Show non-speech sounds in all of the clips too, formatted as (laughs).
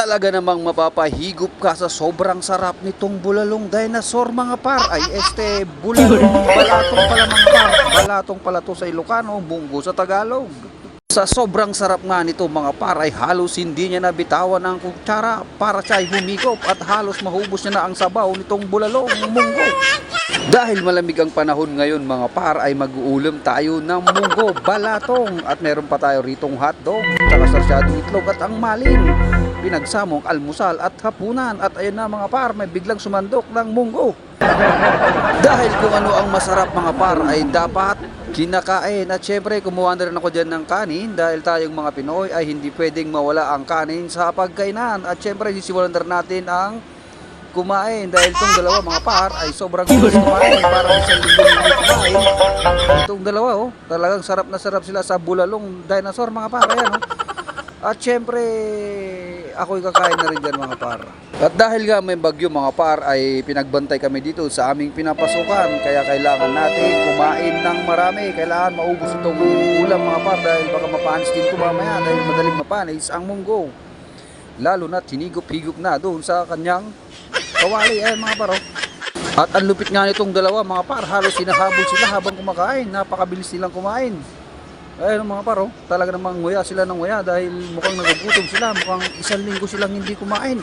Talaga namang mapapahigop ka sa sobrang sarap nitong bulalong dinosaur mga par. Ay este, bulalong balatong pala mga par. Balatong pala to sa Ilocano, bunggo sa Tagalog. Sa sobrang sarap nga nito mga par ay halos hindi niya nabitawan ng kutsara para siya ay humigop at halos mahubos niya na ang sabaw nitong bulalong munggo. Dahil malamig ang panahon ngayon mga par ay mag-uulam tayo ng munggo, balatong at meron pa tayo ritong hotdog, sarsyadong itlog at ang maling. Pinagsamong almusal at hapunan. At ayun na mga par may biglang sumandok ng munggo. (laughs) Dahil kung ano ang masarap mga par ay dapat kinakain. At syempre kumuha na rin ako dyan ng kanin dahil tayong mga Pinoy ay hindi pwedeng mawala ang kanin sa pagkainan. At syempre sisimulan na natin ang kumain. Dahil itong dalawa mga par ay sobrang gusto kumain. Parang isang linggo hindi kumain. Itong dalawa oh talagang sarap na sarap sila sa bulalong dinosaur mga par. Ayan oh. At syempre ako'y kakain na rin dyan mga par. At dahil nga may bagyo mga par ay pinagbantay kami dito sa aming pinapasukan. Kaya kailangan natin kumain ng marami. Kailangan maubos itong ulam mga par dahil baka mapanis din ito mamaya dahil madaling mapanis ang munggo. Lalo na tinigop-higop na doon sa kanyang kawali. Ayan mga paro at ang lupit nga nitong dalawa mga par halos sinahabol sila habang kumakain. Napakabilis nilang kumain. Ayun mga paro talaga namang nguya sila ng nguya dahil mukhang nagugutom sila. Mukhang isang linggo silang hindi kumain.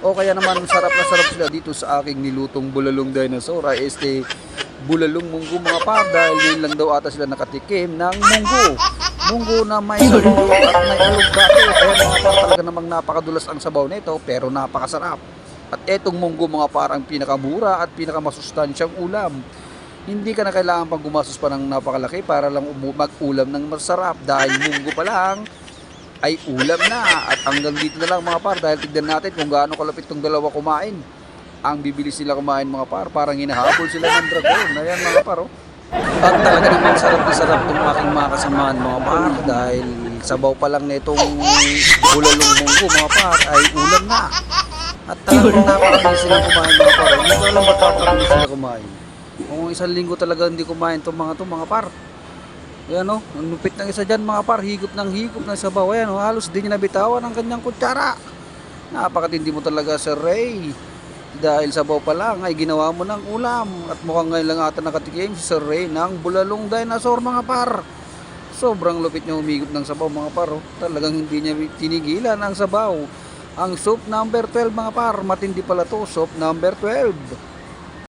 O kaya naman sarap na sarap sila dito sa aking nilutong bulalong dinosaur. Ay este bulalong munggo mga par dahil yun lang daw ata sila nakatikim ng munggo. Munggo na may sabaw at may alog dati kaya mga par talaga namang napakadulas ang sabaw nito pero napakasarap. At etong munggo mga par ang pinakamura at pinakamasustansyang ulam. Hindi ka na kailangan pang gumastos pa ng napakalaki para lang mag-ulam ng masarap. Dahil munggo pa lang ay ulam na. At hanggang dito na lang mga par. Dahil tignan natin kung gaano kalapit tong dalawa kumain. Ang bibilis sila kumain mga par parang hinahabol sila ng dragon. Ayan mga par oh. at talaga namang sarap na sarap itong aking mga kasamahan mga par. Dahil sabaw pa lang na itong bulalong munggo mga par ay ulam na. At talagang napakabilis sila kumain mga par. Hindi ko alam ba't sila kumain. Kung isang linggo talaga hindi kumain itong mga to mga par Ayan o, ang lupit ng isa dyan mga par, higop ng higop ng sabaw. Ayan o, halos di niya nabitawan ang kanyang kutsara. Napakatindi mo talaga Sir Ray. Dahil sabaw pa lang ay ginawa mo ng ulam. At mukhang ngayon lang ata nakatikim si Sir Ray ng bulalong dinosaur mga par. Sobrang lupit niya humigop ng sabaw mga par. oh. Talagang hindi niya tinigilan ang sabaw. Ang soup number 12 mga par, matindi pala to, soup number 12.